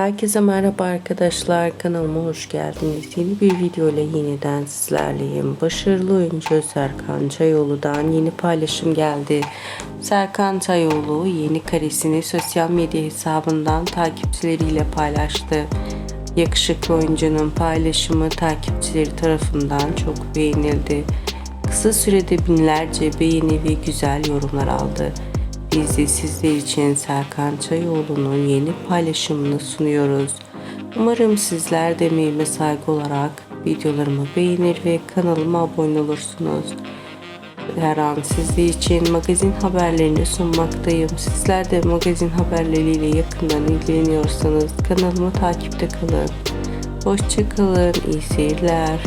Herkese merhaba arkadaşlar kanalıma hoş geldiniz. Yeni bir video ile yeniden sizlerleyim. Başarılı oyuncu Serkan Çayoğlu'dan yeni paylaşım geldi. Serkan Çayoğlu yeni karesini sosyal medya hesabından takipçileriyle paylaştı. Yakışıklı oyuncunun paylaşımı takipçileri tarafından çok beğenildi. Kısa sürede binlerce beğeni ve güzel yorumlar aldı. Biz de sizler için Serkan Çayoğlu'nun yeni paylaşımını sunuyoruz. Umarım sizler de emeğime saygı olarak videolarımı beğenir ve kanalıma abone olursunuz. Her an sizler için magazin haberlerini sunmaktayım. Sizler de magazin haberleriyle yakından ilgileniyorsanız kanalımı takipte kalın. Hoşçakalın, iyi seyirler.